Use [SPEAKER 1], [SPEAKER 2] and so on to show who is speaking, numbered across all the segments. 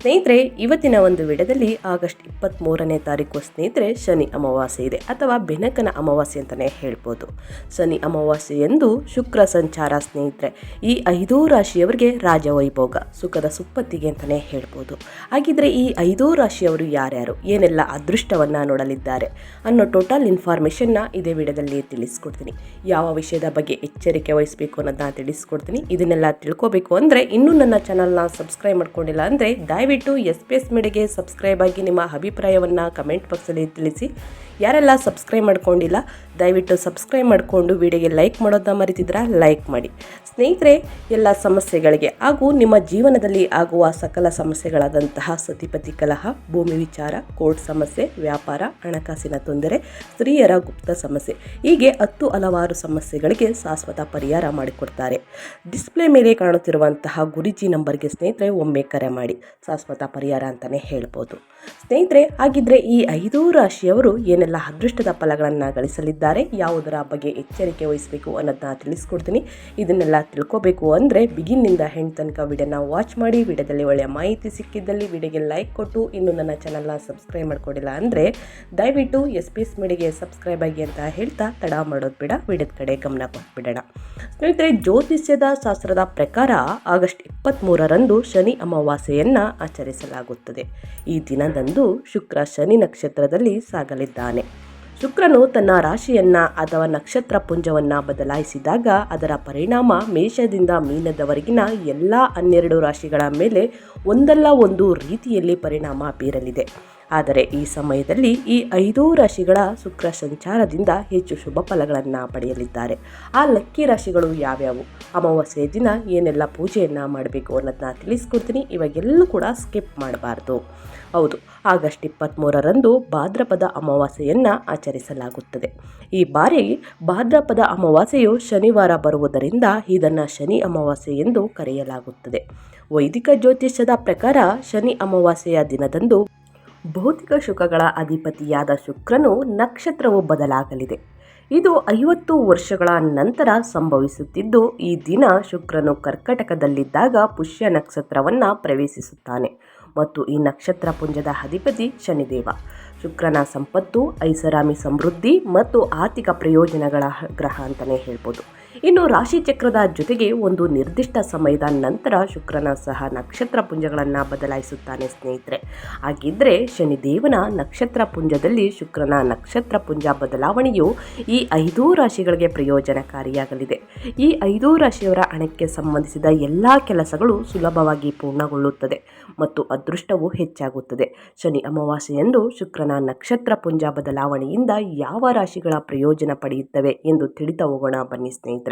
[SPEAKER 1] ಸ್ನೇಹಿತರೆ, ಇವತ್ತಿನ ಒಂದು ವಿಡದಲ್ಲಿ ಆಗಸ್ಟ್ ಇಪ್ಪತ್ತ್ಮೂರನೇ ತಾರೀಕು ಸ್ನೇಹಿತರೆ, ಶನಿ ಅಮಾವಾಸ್ಯೆ ಇದೆ ಅಥವಾ ಬೆನಕನ ಅಮಾವಾಸ್ಯೆ ಅಂತಲೇ ಹೇಳ್ಬೋದು. ಶನಿ ಅಮಾವಾಸ್ಯೆ ಎಂದು ಶುಕ್ರ ಸಂಚಾರ ಸ್ನೇಹಿತರೆ, ಈ ಐದೂ ರಾಶಿಯವರಿಗೆ ರಾಜವೈಭೋಗ, ಸುಖದ ಸುಪ್ಪತ್ತಿಗೆ ಅಂತಲೇ ಹೇಳ್ಬೋದು. ಹಾಗಿದ್ರೆ ಈ ಐದೂ ರಾಶಿಯವರು ಯಾರ್ಯಾರು? ಏನೆಲ್ಲ ಅದೃಷ್ಟವನ್ನು ನೋಡಲಿದ್ದಾರೆ? ಅನ್ನೋ ಟೋಟಲ್ ಇನ್ಫಾರ್ಮೇಷನ್ನ ಇದೇ ವಿಡದಲ್ಲಿ ತಿಳಿಸ್ಕೊಡ್ತೀನಿ. ಯಾವ ವಿಷಯದ ಬಗ್ಗೆ ಎಚ್ಚರಿಕೆ ವಹಿಸಬೇಕು ಅನ್ನೋದನ್ನ ತಿಳಿಸ್ಕೊಡ್ತೀನಿ. ಇದನ್ನೆಲ್ಲ ತಿಳ್ಕೋಬೇಕು ಅಂದರೆ ಇನ್ನೂ ನನ್ನ ಚಾನಲ್ನ ಸಬ್ಸ್ಕ್ರೈಬ್ ಮಾಡ್ಕೊಂಡಿಲ್ಲ ಅಂದರೆ ದಯವಿಟ್ಟು ಎಸ್ ಪಿ ಎಸ್ ಮೀಡಿಯಾಗೆ ಸಬ್ಸ್ಕ್ರೈಬ್ ಆಗಿ ನಿಮ್ಮ ಅಭಿಪ್ರಾಯವನ್ನು ಕಮೆಂಟ್ ಬಾಕ್ಸಲ್ಲಿ ತಿಳಿಸಿ. ಯಾರೆಲ್ಲ ಸಬ್ಸ್ಕ್ರೈಬ್ ಮಾಡ್ಕೊಂಡಿಲ್ಲ, ದಯವಿಟ್ಟು ಸಬ್ಸ್ಕ್ರೈಬ್ ಮಾಡಿಕೊಂಡು ವಿಡಿಯೋಗೆ ಲೈಕ್ ಮಾಡೋದನ್ನ ಮರಿತಿದ್ರ ಲೈಕ್ ಮಾಡಿ. ಸ್ನೇಹಿತರೆ, ಎಲ್ಲ ಸಮಸ್ಯೆಗಳಿಗೆ ಹಾಗೂ ನಿಮ್ಮ ಜೀವನದಲ್ಲಿ ಆಗುವ ಸಕಲ ಸಮಸ್ಯೆಗಳಾದಂತಹ ಸತಿಪತಿ ಕಲಹ, ಭೂಮಿ ವಿಚಾರ, ಕೋರ್ಟ್ ಸಮಸ್ಯೆ, ವ್ಯಾಪಾರ, ಹಣಕಾಸಿನ ತೊಂದರೆ, ಸ್ತ್ರೀಯರ ಗುಪ್ತ ಸಮಸ್ಯೆ, ಹೀಗೆ ಹತ್ತು ಹಲವಾರು ಸಮಸ್ಯೆಗಳಿಗೆ ಶಾಶ್ವತ ಪರಿಹಾರ ಮಾಡಿಕೊಡ್ತಾರೆ. ಡಿಸ್ಪ್ಲೇ ಮೇಲೆ ಕಾಣುತ್ತಿರುವಂತಹ ಗುರುಜಿ ನಂಬರ್ಗೆ ಸ್ನೇಹಿತರೆ, ಒಮ್ಮೆ ಕರೆ ಮಾಡಿ. ಶಾಶ್ವತ ಪರಿಹಾರ ಅಂತಲೇ ಹೇಳ್ಬೋದು. ಸ್ನೇಹಿತರೆ, ಹಾಗಿದ್ರೆ ಈ ಐದೂ ರಾಶಿಯವರು ಏನೆಲ್ಲ ಅದೃಷ್ಟದ ಫಲಗಳನ್ನು ಗಳಿಸಲಿದ್ದಾರೆ. ಯಾವುದರ ಬಗ್ಗೆ ಎಚ್ಚರಿಕೆ ವಹಿಸಬೇಕು ಅನ್ನೋದನ್ನ ತಿಳಿಸ್ಕೊಡ್ತೀನಿ. ಇದನ್ನೆಲ್ಲ ತಿಳ್ಕೋಬೇಕು ಅಂದರೆ ಬಿಗಿನ್ನಿಂದ ಹೆಣ್ಣು ತನಕ ವಿಡಿಯೋನ ವಾಚ್ ಮಾಡಿ, ವಿಡಿಯೋದಲ್ಲಿ ಒಳ್ಳೆಯ ಮಾಹಿತಿ ಸಿಕ್ಕಿದ್ದಲ್ಲಿ ವಿಡಿಯೋಗೆ ಲೈಕ್ ಕೊಟ್ಟು, ಇನ್ನು ನನ್ನ ಚಾನಲ್ನ ಸಬ್ಸ್ಕ್ರೈಬ್ ಮಾಡ್ಕೊಂಡಿಲ್ಲ ಅಂದರೆ ದಯವಿಟ್ಟು ಎಸ್ ಪಿ ಎಸ್ ಮಿಡಿಗೆ ಸಬ್ಸ್ಕ್ರೈಬ್ ಆಗಿ ಅಂತ ಹೇಳ್ತಾ ತಡ ಮಾಡೋದು ಬೇಡ, ವಿಡಿಯೋದ ಕಡೆ ಗಮನ ಕೊಟ್ಬಿಡೋಣ. ಸ್ನೇಹಿತರೆ, ಜ್ಯೋತಿಷ್ಯದ ಶಾಸ್ತ್ರದ ಪ್ರಕಾರ ಆಗಸ್ಟ್ ಇಪ್ಪತ್ತ್ಮೂರರಂದು ಶನಿ ಅಮಾವಾಸ್ಯೆಯನ್ನು ಆಚರಿಸಲಾಗುತ್ತದೆ. ಈ ದಿನದಂದು ಶುಕ್ರ ಶನಿ ನಕ್ಷತ್ರದಲ್ಲಿ ಸಾಗಲಿದ್ದಾನೆ. ಶುಕ್ರನು ತನ್ನ ರಾಶಿಯನ್ನ ಅಥವಾ ನಕ್ಷತ್ರ ಪುಂಜವನ್ನ ಬದಲಾಯಿಸಿದಾಗ ಅದರ ಪರಿಣಾಮ ಮೇಷದಿಂದ ಮೀನದವರೆಗಿನ ಎಲ್ಲ ಹನ್ನೆರಡು ರಾಶಿಗಳ ಮೇಲೆ ಒಂದಲ್ಲ ಒಂದು ರೀತಿಯಲ್ಲಿ ಪರಿಣಾಮ ಬೀರಲಿದೆ. ಆದರೆ ಈ ಸಮಯದಲ್ಲಿ ಈ ಐದೂ ರಾಶಿಗಳ ಶುಕ್ರ ಸಂಚಾರದಿಂದ ಹೆಚ್ಚು ಶುಭ ಫಲಗಳನ್ನು ಪಡೆಯಲಿದ್ದಾರೆ. ಆ ಲಕ್ಕಿ ರಾಶಿಗಳು ಯಾವ್ಯಾವು? ಅಮಾವಾಸ್ಯೆ ದಿನ ಏನೆಲ್ಲ ಪೂಜೆಯನ್ನು ಮಾಡಬೇಕು ಅನ್ನೋದನ್ನ ತಿಳಿಸ್ಕೊಡ್ತೀನಿ. ಇವಾಗೆಲ್ಲೂ ಕೂಡ ಸ್ಕಿಪ್ ಮಾಡಬಾರ್ದು. ಹೌದು, ಆಗಸ್ಟ್ ಇಪ್ಪತ್ತ್ಮೂರರಂದು ಭಾದ್ರಪದ ಅಮಾವಾಸ್ಯೆಯನ್ನು ಆಚರಿಸಲಾಗುತ್ತದೆ. ಈ ಬಾರಿ ಭಾದ್ರಪದ ಅಮಾವಾಸ್ಯೆಯು ಶನಿವಾರ ಬರುವುದರಿಂದ ಇದನ್ನು ಶನಿ ಅಮಾವಾಸ್ಯೆ ಎಂದು ಕರೆಯಲಾಗುತ್ತದೆ. ವೈದಿಕ ಜ್ಯೋತಿಷ್ಯದ ಪ್ರಕಾರ ಶನಿ ಅಮಾವಾಸ್ಯೆಯ ದಿನದಂದು ಭೌತಿಕ ಶುಕಗಳ ಅಧಿಪತಿಯಾದ ಶುಕ್ರನು ನಕ್ಷತ್ರವು ಬದಲಾಗಲಿದೆ. ಇದು ಐವತ್ತು ವರ್ಷಗಳ ನಂತರ ಸಂಭವಿಸುತ್ತಿದ್ದು, ಈ ದಿನ ಶುಕ್ರನು ಕರ್ಕಟಕದಲ್ಲಿದ್ದಾಗ ಪುಷ್ಯ ನಕ್ಷತ್ರವನ್ನು ಪ್ರವೇಶಿಸುತ್ತಾನೆ. ಮತ್ತು ಈ ನಕ್ಷತ್ರ ಪುಂಜದ ಅಧಿಪತಿ ಶನಿದೇವ. ಶುಕ್ರನ ಸಂಪತ್ತು, ಐಸರಾಮಿ ಸಮೃದ್ಧಿ ಮತ್ತು ಆರ್ಥಿಕ ಪ್ರಯೋಜನಗಳ ಗ್ರಹ ಅಂತಲೇ ಹೇಳ್ಬೋದು. ಇನ್ನು ರಾಶಿ ಚಕ್ರದ ಜೊತೆಗೆ ಒಂದು ನಿರ್ದಿಷ್ಟ ಸಮಯದ ನಂತರ ಶುಕ್ರನ ಸಹ ನಕ್ಷತ್ರ ಪುಂಜಗಳನ್ನು ಬದಲಾಯಿಸುತ್ತಾನೆ ಸ್ನೇಹಿತರೆ. ಹಾಗಿದ್ದರೆ ಶನಿದೇವನ ನಕ್ಷತ್ರ ಪುಂಜದಲ್ಲಿ ಶುಕ್ರನ ನಕ್ಷತ್ರ ಪುಂಜ ಬದಲಾವಣೆಯು ಈ ಐದೂ ರಾಶಿಗಳಿಗೆ ಪ್ರಯೋಜನಕಾರಿಯಾಗಲಿದೆ. ಈ ಐದೂ ರಾಶಿಯವರ ಹಣಕ್ಕೆ ಸಂಬಂಧಿಸಿದ ಎಲ್ಲ ಕೆಲಸಗಳು ಸುಲಭವಾಗಿ ಪೂರ್ಣಗೊಳ್ಳುತ್ತದೆ ಮತ್ತು ಅದೃಷ್ಟವು ಹೆಚ್ಚಾಗುತ್ತದೆ. ಶನಿ ಅಮಾವಾಸ್ಯೆಯಂದು ಶುಕ್ರನ ನಕ್ಷತ್ರ ಪುಂಜ ಬದಲಾವಣೆಯಿಂದ ಯಾವ ರಾಶಿಗಳ ಪ್ರಯೋಜನ ಪಡೆಯುತ್ತವೆ ಎಂದು ತಿಳಿತಾ ಹೋಗೋಣ ಬನ್ನಿ ಸ್ನೇಹಿತರೆ.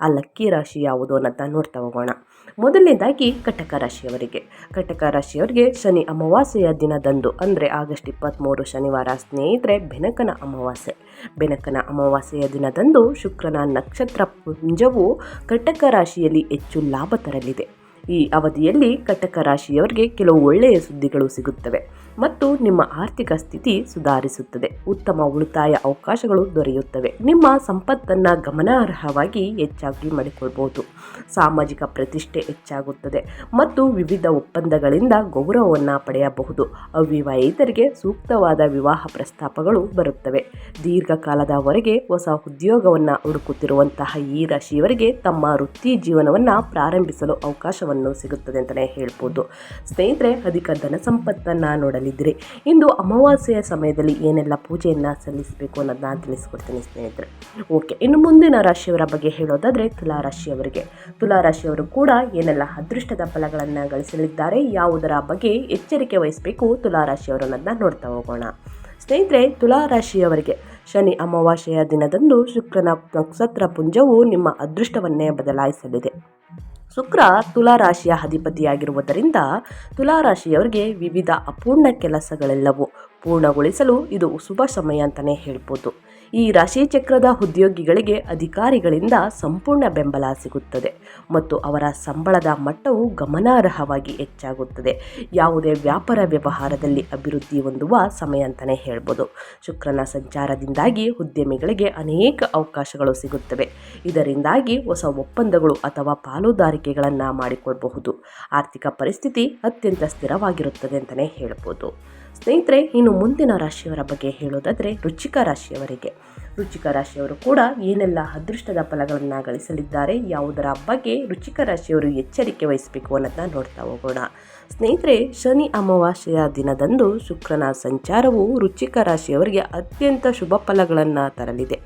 [SPEAKER 1] ಆ ಲಕ್ಕಿ ರಾಶಿ ಯಾವುದು ಅನ್ನೋದನ್ನ ನೋಡ್ತಾ ಹೋಗೋಣ. ಮೊದಲನೇದಾಗಿ ಕಟಕ ರಾಶಿಯವರಿಗೆ. ಕಟಕ ರಾಶಿಯವರಿಗೆ ಶನಿ ಅಮಾವಾಸ್ಯೆಯ ದಿನದಂದು ಅಂದರೆ ಆಗಸ್ಟ್ ಇಪ್ಪತ್ತ್ಮೂರು ಶನಿವಾರ ಸ್ನೇಹಿತರೆ ಬೆನಕನ ಅಮಾವಾಸ್ಯೆ. ಬೆನಕನ ಅಮಾವಾಸ್ಯೆಯ ದಿನದಂದು ಶುಕ್ರನ ನಕ್ಷತ್ರ ಪುಂಜವು ಕಟಕ ರಾಶಿಯಲ್ಲಿ ಹೆಚ್ಚು ಲಾಭ ತರಲಿದೆ. ಈ ಅವಧಿಯಲ್ಲಿ ಕಟಕ ರಾಶಿಯವರಿಗೆ ಕೆಲವು ಒಳ್ಳೆಯ ಸುದ್ದಿಗಳು ಸಿಗುತ್ತವೆ ಮತ್ತು ನಿಮ್ಮ ಆರ್ಥಿಕ ಸ್ಥಿತಿ ಸುಧಾರಿಸುತ್ತದೆ. ಉತ್ತಮ ಉಳಿತಾಯ ಅವಕಾಶಗಳು ದೊರೆಯುತ್ತವೆ. ನಿಮ್ಮ ಸಂಪತ್ತನ್ನು ಗಮನಾರ್ಹವಾಗಿ ಹೆಚ್ಚಾಗಿ ಮಾಡಿಕೊಳ್ಬಹುದು. ಸಾಮಾಜಿಕ ಪ್ರತಿಷ್ಠೆ ಹೆಚ್ಚಾಗುತ್ತದೆ ಮತ್ತು ವಿವಿಧ ಒಪ್ಪಂದಗಳಿಂದ ಗೌರವವನ್ನು ಪಡೆಯಬಹುದು. ಅವಿವಾಹಿತರಿಗೆ ಸೂಕ್ತವಾದ ವಿವಾಹ ಪ್ರಸ್ತಾಪಗಳು ಬರುತ್ತವೆ. ದೀರ್ಘಕಾಲದವರೆಗೆ ಹೊಸ ಉದ್ಯೋಗವನ್ನು ಹುಡುಕುತ್ತಿರುವಂತಹ ಈ ರಾಶಿಯವರಿಗೆ ತಮ್ಮ ವೃತ್ತಿ ಜೀವನವನ್ನು ಪ್ರಾರಂಭಿಸಲು ಅವಕಾಶವನ್ನು ಸಿಗುತ್ತದೆ ಅಂತಲೇ ಹೇಳ್ಬೋದು. ಸ್ನೇಹಿತರೆ, ಅಧಿಕ ಧನ ಸಂಪತ್ತನ್ನು ನೋಡಲಿದ್ದೀರಿ. ಇಂದು ಅಮಾವಾಸ್ಯೆಯ ಸಮಯದಲ್ಲಿ ಏನೆಲ್ಲ ಪೂಜೆಯನ್ನು ಸಲ್ಲಿಸಬೇಕು ಅನ್ನೋದನ್ನ ತಿಳಿಸ್ಕೊಡ್ತೀನಿ ಸ್ನೇಹಿತರೆ. ಓಕೆ, ಇನ್ನು ಮುಂದಿನ ರಾಶಿಯವರ ಬಗ್ಗೆ ಹೇಳೋದಾದರೆ ತುಲಾ ತುಲಾರಾಶಿಯವರು ತುಲಾ ರಾಶಿಯವರು ಕೂಡ ಏನೆಲ್ಲ ಅದೃಷ್ಟದ ಫಲಗಳನ್ನು ಗಳಿಸಲಿದ್ದಾರೆ, ಯಾವುದರ ಬಗ್ಗೆ ಎಚ್ಚರಿಕೆ ವಹಿಸಬೇಕು ತುಲಾ ರಾಶಿಯವರು ಅನ್ನೋದನ್ನ ನೋಡ್ತಾ ಹೋಗೋಣ. ಸ್ನೇಹಿತರೆ ತುಲಾ ರಾಶಿಯವರಿಗೆ ಶನಿ ಅಮಾವಾಸ್ಯೆಯ ದಿನದಂದು ಶುಕ್ರನ ನಕ್ಷತ್ರ ಪುಂಜವು ನಿಮ್ಮ ಅದೃಷ್ಟವನ್ನೇ ಬದಲಾಯಿಸಲಿದೆ. ಶುಕ್ರ ತುಲಾ ರಾಶಿಯ ಅಧಿಪತಿಯಾಗಿರುವುದರಿಂದ ತುಲಾ ರಾಶಿಯವರಿಗೆ ವಿವಿಧ ಅಪೂರ್ಣ ಕೆಲಸಗಳೆಲ್ಲವೂ ಪೂರ್ಣಗೊಳಿಸಲು ಇದು ಶುಭ ಸಮಯ ಅಂತಲೇ ಹೇಳ್ಬೋದು. ಈ ರಾಶಿಚಕ್ರದ ಉದ್ಯೋಗಿಗಳಿಗೆ ಅಧಿಕಾರಿಗಳಿಂದ ಸಂಪೂರ್ಣ ಬೆಂಬಲ ಸಿಗುತ್ತದೆ ಮತ್ತು ಅವರ ಸಂಬಳದ ಮಟ್ಟವು ಗಮನಾರ್ಹವಾಗಿ ಹೆಚ್ಚಾಗುತ್ತದೆ. ಯಾವುದೇ ವ್ಯಾಪಾರ ವ್ಯವಹಾರದಲ್ಲಿ ಅಭಿವೃದ್ಧಿ ಹೊಂದುವ ಸಮಯ ಅಂತಲೇ ಹೇಳ್ಬೋದು. ಶುಕ್ರನ ಸಂಚಾರದಿಂದಾಗಿ ಉದ್ಯಮಿಗಳಿಗೆ ಅನೇಕ ಅವಕಾಶಗಳು ಸಿಗುತ್ತವೆ. ಇದರಿಂದಾಗಿ ಹೊಸ ಒಪ್ಪಂದಗಳು ಅಥವಾ ಪಾಲುದಾರಿಕೆಗಳನ್ನು ಮಾಡಿಕೊಳ್ಳಬಹುದು ಆರ್ಥಿಕ ಪರಿಸ್ಥಿತಿ ಅತ್ಯಂತ ಸ್ಥಿರವಾಗಿರುತ್ತದೆ ಅಂತಲೇ ಹೇಳ್ಬೋದು. ಸ್ನೇಹಿತರೆ, ಇನ್ನು ಮುಂದಿನ ರಾಶಿಯವರ ಬಗ್ಗೆ ಹೇಳೋದಾದರೆ ರುಚಿಕ ರಾಶಿಯವರಿಗೆ. ರುಚಿಕ ರಾಶಿಯವರು ಕೂಡ ಏನೆಲ್ಲ ಅದೃಷ್ಟದ ಫಲಗಳನ್ನು ಗಳಿಸಲಿದ್ದಾರೆ, ಯಾವುದರ ಬಗ್ಗೆ ರುಚಿಕ ರಾಶಿಯವರು ಎಚ್ಚರಿಕೆ ವಹಿಸಬೇಕು ಅನ್ನೋದನ್ನ ನೋಡ್ತಾ ಹೋಗೋಣ. ಸ್ನೇಹಿತರೆ, ಶನಿ ಅಮಾವಾಸ್ಯೆಯ ದಿನದಂದು ಶುಕ್ರನ ಸಂಚಾರವು ರುಚಿಕ ರಾಶಿಯವರಿಗೆ ಅತ್ಯಂತ ಶುಭ ಫಲಗಳನ್ನು ತರಲಿದೆ.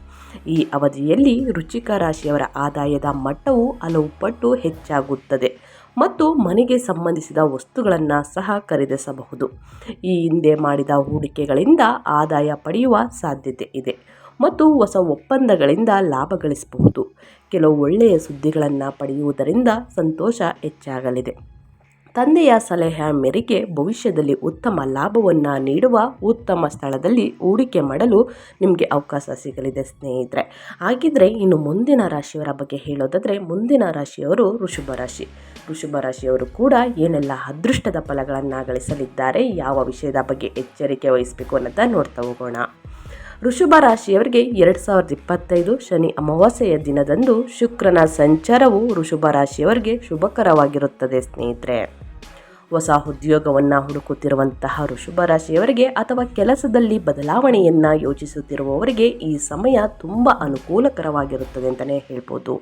[SPEAKER 1] ಈ ಅವಧಿಯಲ್ಲಿ ರುಚಿಕ ರಾಶಿಯವರ ಆದಾಯದ ಮಟ್ಟವು ಹಲವು ಪಟ್ಟು ಹೆಚ್ಚಾಗುತ್ತದೆ. ಮತ್ತು ಮನೆಗೆ ಸಂಬಂಧಿಸಿದ ವಸ್ತುಗಳನ್ನು ಸಹ ಖರೀದಿಸಬಹುದು. ಈ ಹಿಂದೆ ಮಾಡಿದ ಹೂಡಿಕೆಗಳಿಂದ ಆದಾಯ ಪಡೆಯುವ ಸಾಧ್ಯತೆ ಇದೆ ಮತ್ತು ಹೊಸ ಒಪ್ಪಂದಗಳಿಂದ ಲಾಭ ಗಳಿಸಬಹುದು. ಕೆಲವು ಒಳ್ಳೆಯ ಸುದ್ದಿಗಳನ್ನು ಪಡೆಯುವುದರಿಂದ ಸಂತೋಷ ಹೆಚ್ಚಾಗಲಿದೆ. ತಂದೆಯ ಸಲಹೆ ಮೇರೆಗೆ ಭವಿಷ್ಯದಲ್ಲಿ ಉತ್ತಮ ಲಾಭವನ್ನು ನೀಡುವ ಉತ್ತಮ ಸ್ಥಳದಲ್ಲಿ ಹೂಡಿಕೆ ಮಾಡಲು ನಿಮಗೆ ಅವಕಾಶ ಸಿಗಲಿದೆ ಸ್ನೇಹಿತರೆ. ಹಾಗಿದ್ರೆ ಇನ್ನು ಮುಂದಿನ ರಾಶಿಯವರ ಬಗ್ಗೆ ಹೇಳೋದಾದರೆ ಮುಂದಿನ ರಾಶಿಯವರು ಋಷಭ ರಾಶಿ. ಋಷಭ ರಾಶಿಯವರು ಕೂಡ ಏನೆಲ್ಲ ಅದೃಷ್ಟದ ಫಲಗಳನ್ನು ಗಳಿಸಲಿದ್ದಾರೆ ಯಾವ ವಿಷಯದ ಬಗ್ಗೆ ಎಚ್ಚರಿಕೆ ವಹಿಸಬೇಕು ಅನ್ನೋದ ನೋಡ್ತಾ ಹೋಗೋಣ. ಋಷಭ ರಾಶಿಯವರಿಗೆ ಎರಡು ಸಾವಿರದ ಇಪ್ಪತ್ತೈದು ಶನಿ ಅಮಾವಾಸ್ಯೆಯ ದಿನದಂದು ಶುಕ್ರನ ಸಂಚಾರವು ಋಷಭ ರಾಶಿಯವರಿಗೆ ಶುಭಕರವಾಗಿರುತ್ತದೆ ಸ್ನೇಹಿತರೆ. ಹೊಸ ಉದ್ಯೋಗವನ್ನು ಹುಡುಕುತ್ತಿರುವಂತಹ ಋಷಭ ರಾಶಿಯವರಿಗೆ ಅಥವಾ ಕೆಲಸದಲ್ಲಿ ಬದಲಾವಣೆಯನ್ನು ಯೋಚಿಸುತ್ತಿರುವವರಿಗೆ ಈ ಸಮಯ ತುಂಬ ಅನುಕೂಲಕರವಾಗಿರುತ್ತದೆ ಅಂತಲೇ ಹೇಳ್ಬೋದು.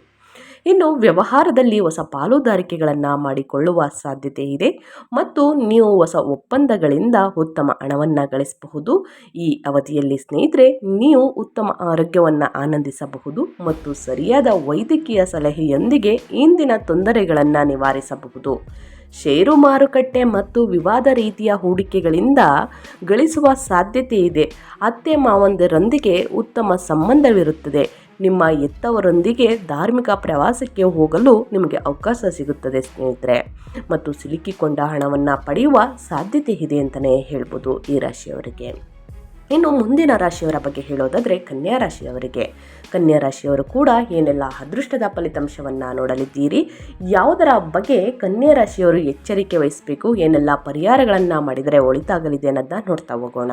[SPEAKER 1] ಇನ್ನು ವ್ಯವಹಾರದಲ್ಲಿ ಹೊಸ ಪಾಲುದಾರಿಕೆಗಳನ್ನು ಮಾಡಿಕೊಳ್ಳುವ ಸಾಧ್ಯತೆ ಇದೆ ಮತ್ತು ನೀವು ಹೊಸ ಒಪ್ಪಂದಗಳಿಂದ ಉತ್ತಮ ಹಣವನ್ನು ಗಳಿಸಬಹುದು. ಈ ಅವಧಿಯಲ್ಲಿ ಸ್ನೇಹಿತರೆ, ನೀವು ಉತ್ತಮ ಆರೋಗ್ಯವನ್ನು ಆನಂದಿಸಬಹುದು ಮತ್ತು ಸರಿಯಾದ ವೈದ್ಯಕೀಯ ಸಲಹೆಯೊಂದಿಗೆ ಇಂದಿನ ತೊಂದರೆಗಳನ್ನು ನಿವಾರಿಸಬಹುದು. ಷೇರು ಮಾರುಕಟ್ಟೆ ಮತ್ತು ವಿವಾದ ರೀತಿಯ ಹೂಡಿಕೆಗಳಿಂದ ಗಳಿಸುವ ಸಾಧ್ಯತೆ ಇದೆ. ಅತ್ತೆ ಮಾವಂದರೊಂದಿಗೆ ಉತ್ತಮ ಸಂಬಂಧವಿರುತ್ತದೆ. ನಿಮ್ಮ ಎತ್ತವರೊಂದಿಗೆ ಧಾರ್ಮಿಕ ಪ್ರವಾಸಕ್ಕೆ ಹೋಗಲು ನಿಮಗೆ ಅವಕಾಶ ಸಿಗುತ್ತದೆ ಸ್ನೇಹಿತರೆ. ಮತ್ತು ಸಿಲುಕಿಕೊಂಡ ಹಣವನ್ನು ಪಡೆಯುವ ಸಾಧ್ಯತೆ ಇದೆ ಅಂತಲೇ ಹೇಳ್ಬೋದು ಈ ರಾಶಿಯವರಿಗೆ. ಇನ್ನು ಮುಂದಿನ ರಾಶಿಯವರ ಬಗ್ಗೆ ಹೇಳೋದಾದರೆ ಕನ್ಯಾ ರಾಶಿಯವರಿಗೆ. ಕನ್ಯಾ ರಾಶಿಯವರು ಕೂಡ ಏನೆಲ್ಲ ಅದೃಷ್ಟದ ಫಲಿತಾಂಶವನ್ನು ನೋಡಲಿದ್ದೀರಿ? ಯಾವುದರ ಬಗ್ಗೆ ಕನ್ಯಾ ರಾಶಿಯವರು ಎಚ್ಚರಿಕೆ ವಹಿಸಬೇಕು? ಏನೆಲ್ಲ ಪರಿಹಾರಗಳನ್ನು ಮಾಡಿದರೆ ಒಳಿತಾಗಲಿದೆ ಅನ್ನೋದನ್ನ ನೋಡ್ತಾ ಹೋಗೋಣ.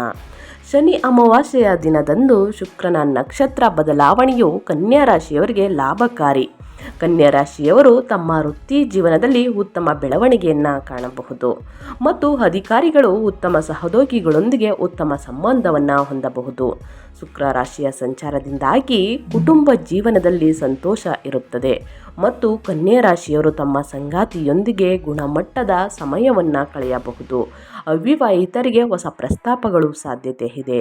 [SPEAKER 1] ಶನಿ ಅಮಾವಾಸ್ಯೆಯ ದಿನದಂದು ಶುಕ್ರನ ನಕ್ಷತ್ರ ಬದಲಾವಣೆಯು ಕನ್ಯಾ ರಾಶಿಯವರಿಗೆ ಲಾಭಕಾರಿ. ಕನ್ಯಾ ರಾಶಿಯವರು ತಮ್ಮ ವೃತ್ತಿ ಜೀವನದಲ್ಲಿ ಉತ್ತಮ ಬೆಳವಣಿಗೆಯನ್ನು ಕಾಣಬಹುದು. ಮತ್ತು ಅಧಿಕಾರಿಗಳು ಉತ್ತಮ ಸಹೋದ್ಯೋಗಿಗಳೊಂದಿಗೆ ಉತ್ತಮ ಸಂಬಂಧವನ್ನು ಹೊಂದಬಹುದು. ಶುಕ್ರ ರಾಶಿಯ ಸಂಚಾರದಿಂದಾಗಿ ಕುಟುಂಬ ಜೀವನದಲ್ಲಿ ಸಂತೋಷ ಇರುತ್ತದೆ ಮತ್ತು ಕನ್ಯಾ ರಾಶಿಯವರು ತಮ್ಮ ಸಂಗಾತಿಯೊಂದಿಗೆ ಗುಣಮಟ್ಟದ ಸಮಯವನ್ನು ಕಳೆಯಬಹುದು. ಅವಿವಾಹಿತರಿಗೆ ಹೊಸ ಪ್ರಸ್ತಾಪಗಳು ಸಾಧ್ಯತೆ ಇದೆ.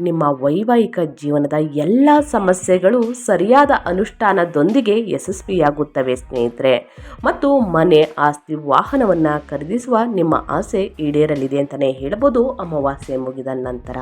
[SPEAKER 1] ನಿಮ್ಮ ವೈವಾಹಿಕ ಜೀವನದ ಎಲ್ಲ ಸಮಸ್ಯೆಗಳು ಸರಿಯಾದ ಅನುಷ್ಠಾನದೊಂದಿಗೆ ಯಶಸ್ವಿಯಾಗುತ್ತವೆ ಸ್ನೇಹಿತರೆ. ಮತ್ತು ಮನೆ, ಆಸ್ತಿ, ವಾಹನವನ್ನು ಖರೀದಿಸುವ ನಿಮ್ಮ ಆಸೆ ಈಡೇರಲಿದೆ ಅಂತಲೇ ಹೇಳಬಹುದು ಅಮಾವಾಸ್ಯೆ ಮುಗಿದ ನಂತರ.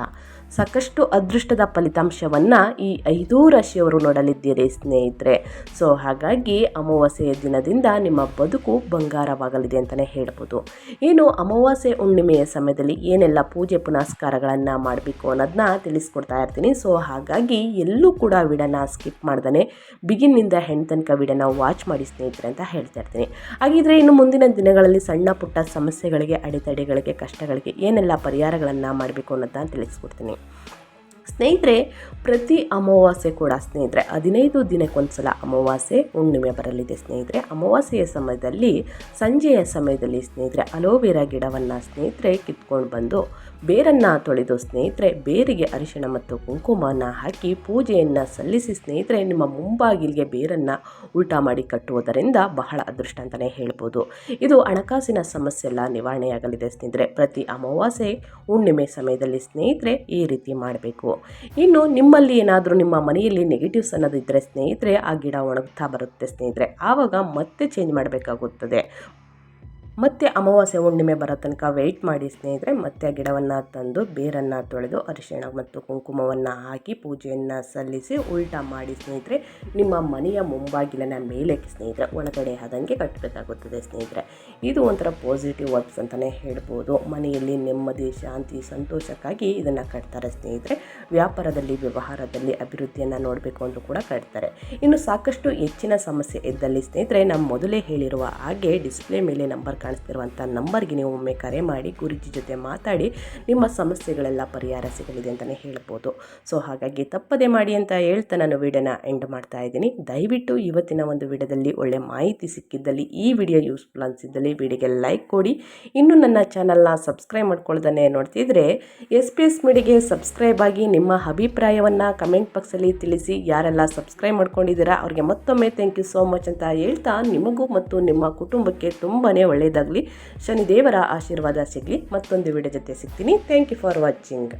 [SPEAKER 1] ಸಾಕಷ್ಟು ಅದೃಷ್ಟದ ಫಲಿತಾಂಶವನ್ನು ಈ ಐದೂ ರಾಶಿಯವರು ನೋಡಲಿದ್ದೀರಿ, ಸ್ನೇಹಿತರೆ. ಸೊ, ಹಾಗಾಗಿ ಅಮಾವಾಸ್ಯೆಯ ದಿನದಿಂದ ನಿಮ್ಮ ಬದುಕು ಬಂಗಾರವಾಗಲಿದೆ ಅಂತಲೇ ಹೇಳ್ಬೋದು. ಏನು ಅಮಾವಾಸ್ಯೆ ಹುಣ್ಣಿಮೆಯ ಸಮಯದಲ್ಲಿ ಏನೆಲ್ಲ ಪೂಜೆ ಪುನಸ್ಕಾರಗಳನ್ನು ಮಾಡಬೇಕು ಅನ್ನೋದನ್ನ ತಿಳಿಸ್ಕೊಡ್ತಾ ಇರ್ತೀನಿ. ಸೊ, ಹಾಗಾಗಿ ಎಲ್ಲೂ ಕೂಡ ವಿಡನ ಸ್ಕಿಪ್ ಮಾಡ್ದೇ ಬಿಗಿನ್ನಿಂದ ಹೆಣ್ಣು ತನಕ ವಿಡನ ವಾಚ್ ಮಾಡಿ ಸ್ನೇಹಿತರೆ ಅಂತ ಹೇಳ್ತಾ ಇರ್ತೀನಿ. ಹಾಗಿದ್ರೆ ಇನ್ನು ಮುಂದಿನ ದಿನಗಳಲ್ಲಿ ಸಣ್ಣ ಪುಟ್ಟ ಸಮಸ್ಯೆಗಳಿಗೆ, ಅಡೆತಡೆಗಳಿಗೆ, ಕಷ್ಟಗಳಿಗೆ ಏನೆಲ್ಲ ಪರಿಹಾರಗಳನ್ನು ಮಾಡಬೇಕು ಅನ್ನೋದನ್ನ ತಿಳಿಸ್ಕೊಡ್ತೀನಿ. ಸ್ನೇಹಿತರೆ, ಪ್ರತಿ ಅಮಾವಾಸ್ಯೆ ಕೂಡ ಸ್ನೇಹಿತರೆ, ಹದಿನೈದು ದಿನಕ್ಕೊಂದ್ಸಲ ಅಮಾವಾಸ್ಯೆ ಹುಣ್ಣಿಮೆ ಬರಲಿದೆ ಸ್ನೇಹಿತರೆ. ಅಮಾವಾಸ್ಯೆಯ ಸಮಯದಲ್ಲಿ, ಸಂಜೆಯ ಸಮಯದಲ್ಲಿ ಸ್ನೇಹಿತರೆ, ಅಲೋವೆರಾ ಗಿಡವನ್ನು ಸ್ನೇಹಿತರೆ ಕಿತ್ಕೊಂಡು ಬಂದು ಬೇರನ್ನು ತೊಳೆದು ಸ್ನೇಹಿತರೆ, ಬೇರಿಗೆ ಅರಿಶಿಣ ಮತ್ತು ಕುಂಕುಮನ ಹಾಕಿ ಪೂಜೆಯನ್ನು ಸಲ್ಲಿಸಿ ಸ್ನೇಹಿತರೆ, ನಿಮ್ಮ ಮುಂಬಾಗಿಲಿಗೆ ಬೇರನ್ನು ಉಲ್ಟಾ ಮಾಡಿ ಕಟ್ಟುವುದರಿಂದ ಬಹಳ ಅದೃಷ್ಟ ಅಂತಲೇ ಹೇಳ್ಬೋದು. ಇದು ಹಣಕಾಸಿನ ಸಮಸ್ಯೆ ಎಲ್ಲ ನಿವಾರಣೆಯಾಗಲಿದೆ ಸ್ನೇಹಿತರೆ. ಪ್ರತಿ ಅಮಾವಾಸ್ಯೆ ಹುಣ್ಣಿಮೆ ಸಮಯದಲ್ಲಿ ಸ್ನೇಹಿತರೆ ಈ ರೀತಿ ಮಾಡಬೇಕು. ಇನ್ನು ನಿಮ್ಮಲ್ಲಿ ಏನಾದರೂ ನಿಮ್ಮ ಮನೆಯಲ್ಲಿ ನೆಗೆಟಿವ್ಸ್ ಅನ್ನೋದಿದ್ದರೆ ಸ್ನೇಹಿತರೆ, ಆ ಗಿಡ ಒಣಗುತ್ತಾ ಬರುತ್ತೆ ಸ್ನೇಹಿತರೆ. ಆವಾಗ ಮತ್ತೆ ಚೇಂಜ್ ಮಾಡಬೇಕಾಗುತ್ತದೆ. ಮತ್ತೆ ಅಮಾವಾಸ್ಯೆ ಹುಣ್ಣಿಮೆ ಬರೋ ತನಕ ವೆಯ್ಟ್ ಮಾಡಿ ಸ್ನೇಹಿತರೆ, ಮತ್ತೆ ಆ ಗಿಡವನ್ನು ತಂದು ಬೇರನ್ನು ತೊಳೆದು ಅರಿಶಿಣ ಮತ್ತು ಕುಂಕುಮವನ್ನು ಹಾಕಿ ಪೂಜೆಯನ್ನು ಸಲ್ಲಿಸಿ ಉಲ್ಟಾ ಮಾಡಿ ಸ್ನೇಹಿತರೆ, ನಿಮ್ಮ ಮನೆಯ ಮುಂಬಾಗಿಲನ ಮೇಲೆ ಸ್ನೇಹಿತರೆ, ಒಳಗಡೆ ಆದಂಗೆ ಕಟ್ಟಬೇಕಾಗುತ್ತದೆ ಸ್ನೇಹಿತರೆ. ಇದು ಒಂಥರ ಪಾಸಿಟಿವ್ ವರ್ಬ್ಸ್ ಅಂತಲೇ ಹೇಳ್ಬೋದು. ಮನೆಯಲ್ಲಿ ನೆಮ್ಮದಿ, ಶಾಂತಿ, ಸಂತೋಷಕ್ಕಾಗಿ ಇದನ್ನು ಕಟ್ತಾರೆ ಸ್ನೇಹಿತರೆ. ವ್ಯಾಪಾರದಲ್ಲಿ, ವ್ಯವಹಾರದಲ್ಲಿ ಅಭಿವೃದ್ಧಿಯನ್ನು ನೋಡಬೇಕು ಅಂತ ಕೂಡ ಕಟ್ತಾರೆ. ಇನ್ನು ಸಾಕಷ್ಟು ಹೆಚ್ಚಿನ ಸಮಸ್ಯೆ ಇದ್ದಲ್ಲಿ ಸ್ನೇಹಿತರೆ ನಮ್ಮ ಮೊದಲೇ ಹೇಳಿರುವ ಹಾಗೆ ಡಿಸ್ಪ್ಲೇ ಮೇಲೆ ನಂಬರ್ ಕಾಣಿಸ್ತಿರುವಂಥ ನಂಬರ್ಗೆ ನೀವು ಒಮ್ಮೆ ಕರೆ ಮಾಡಿ ಗುರುಜಿ ಜೊತೆ ಮಾತಾಡಿ ನಿಮ್ಮ ಸಮಸ್ಯೆಗಳೆಲ್ಲ ಪರಿಹಾರ ಸಿಗಲಿದೆ ಅಂತಲೇ ಹೇಳ್ಬೋದು. ಸೊ, ಹಾಗಾಗಿ ತಪ್ಪದೆ ಮಾಡಿ ಅಂತ ಹೇಳ್ತಾ ನಾನು ವಿಡಿಯೋನ ಎಂಡ್ ಮಾಡ್ತಾ ಇದ್ದೀನಿ. ದಯವಿಟ್ಟು ಇವತ್ತಿನ ಒಂದು ವಿಡಿಯೋದಲ್ಲಿ ಒಳ್ಳೆ ಮಾಹಿತಿ ಸಿಕ್ಕಿದ್ದಲ್ಲಿ, ಈ ವಿಡಿಯೋ ಯೂಸ್ಫುಲ್ ಅನಿಸಿದ್ದಲ್ಲಿ ವಿಡಿಯೋಗೆ ಲೈಕ್ ಕೊಡಿ. ಇನ್ನು ನನ್ನ ಚಾನಲ್ನ ಸಬ್ಸ್ಕ್ರೈಬ್ ಮಾಡ್ಕೊಳ್ದೇ ನೋಡ್ತಿದ್ರೆ ಎಸ್ ಪಿ ಎಸ್ ಮೀಡಿಗೆ ಸಬ್ಸ್ಕ್ರೈಬ್ ಆಗಿ ನಿಮ್ಮ ಅಭಿಪ್ರಾಯವನ್ನು ಕಮೆಂಟ್ ಬಾಕ್ಸಲ್ಲಿ ತಿಳಿಸಿ. ಯಾರೆಲ್ಲ ಸಬ್ಸ್ಕ್ರೈಬ್ ಮಾಡ್ಕೊಂಡಿದ್ದೀರಾ ಅವ್ರಿಗೆ ಮತ್ತೊಮ್ಮೆ ಥ್ಯಾಂಕ್ ಯು ಸೋ ಮಚ್ ಅಂತ ಹೇಳ್ತಾ ನಿಮಗೂ ಮತ್ತು ನಿಮ್ಮ ಕುಟುಂಬಕ್ಕೆ ತುಂಬಾ ಒಳ್ಳೆಯದಾಗಲಿ ಶನಿದೇವರ ಆಶೀರ್ವಾದ ಸಿಗಲಿ. ಮತ್ತೊಂದು ವಿಡಿಯೋ ಜೊತೆ ಸಿಗ್ತೀನಿ. Thank you for watching